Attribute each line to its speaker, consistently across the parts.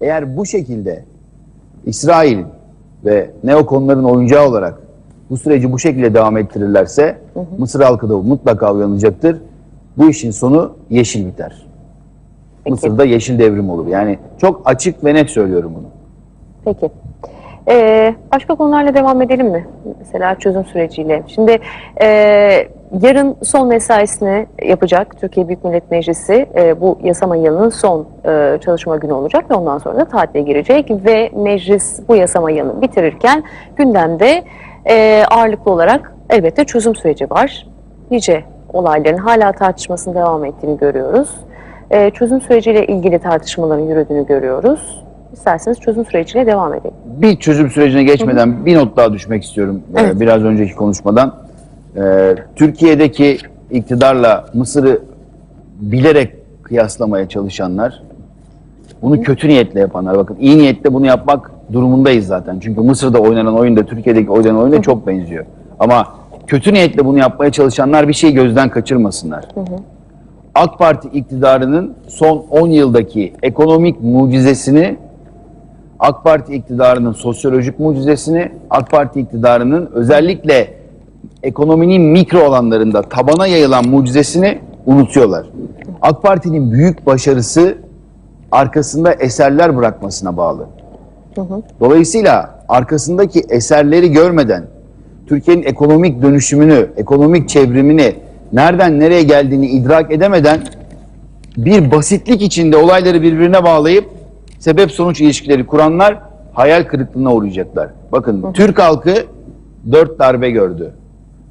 Speaker 1: Eğer bu şekilde İsrail ve neokonların oyuncağı olarak bu süreci bu şekilde devam ettirirlerse Mısır halkı da mutlaka uyanacaktır. Bu işin sonu yeşil biter. Mısır'da yeşil devrim olur. Yani çok açık ve net söylüyorum bunu.
Speaker 2: Peki. Ee, başka konularla devam edelim mi? Mesela çözüm süreciyle. Şimdi e, yarın son mesaisini yapacak Türkiye Büyük Millet Meclisi. E, bu yasama yılının son e, çalışma günü olacak ve ondan sonra da tatile girecek. Ve meclis bu yasama yılını bitirirken gündemde e, ağırlıklı olarak elbette çözüm süreci var. Nice olayların hala tartışmasının devam ettiğini görüyoruz. E, çözüm süreciyle ilgili tartışmaların yürüdüğünü görüyoruz. İsterseniz çözüm süreciyle devam edelim.
Speaker 1: Bir çözüm sürecine geçmeden bir not daha düşmek istiyorum e,
Speaker 2: Evet.
Speaker 1: biraz önceki konuşmadan. E, Türkiye'deki iktidarla Mısır'ı bilerek kıyaslamaya çalışanlar, bunu kötü niyetle yapanlar, bakın iyi niyetle bunu yapmak durumundayız zaten. Çünkü Mısır'da oynanan oyun da Türkiye'deki oynanan oyuna çok benziyor. Ama kötü niyetle bunu yapmaya çalışanlar bir şeyi gözden kaçırmasınlar. AK Parti iktidarının son 10 yıldaki ekonomik mucizesini AK Parti iktidarının sosyolojik mucizesini, AK Parti iktidarının özellikle ekonominin mikro alanlarında tabana yayılan mucizesini unutuyorlar. AK Parti'nin büyük başarısı arkasında eserler bırakmasına bağlı. Dolayısıyla arkasındaki eserleri görmeden Türkiye'nin ekonomik dönüşümünü, ekonomik çevrimini, nereden nereye geldiğini idrak edemeden bir basitlik içinde olayları birbirine bağlayıp sebep sonuç ilişkileri kuranlar hayal kırıklığına uğrayacaklar. Bakın Türk halkı dört darbe gördü.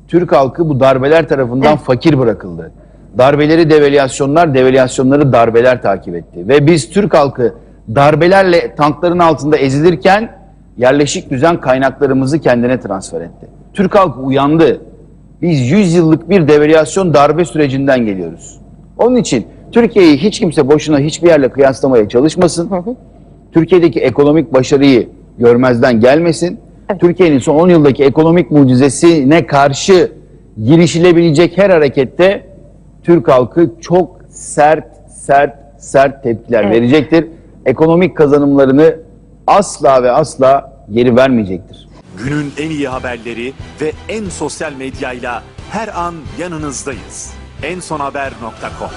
Speaker 1: Türk halkı bu darbeler tarafından fakir bırakıldı. Darbeleri devalüasyonlar, devalüasyonları darbeler takip etti. Ve biz Türk halkı darbelerle tankların altında ezilirken yerleşik düzen kaynaklarımızı kendine transfer etti. Türk halkı uyandı. Biz 100 yıllık bir devalüasyon darbe sürecinden geliyoruz. Onun için Türkiye'yi hiç kimse boşuna hiçbir yerle kıyaslamaya çalışmasın. Türkiye'deki ekonomik başarıyı görmezden gelmesin. Türkiye'nin son 10 yıldaki ekonomik mucizesine karşı girişilebilecek her harekette Türk halkı çok sert sert sert tepkiler
Speaker 2: Evet.
Speaker 1: verecektir. Ekonomik kazanımlarını asla ve asla geri vermeyecektir.
Speaker 3: Günün en iyi haberleri ve en sosyal medyayla her an yanınızdayız. ensonhaber.com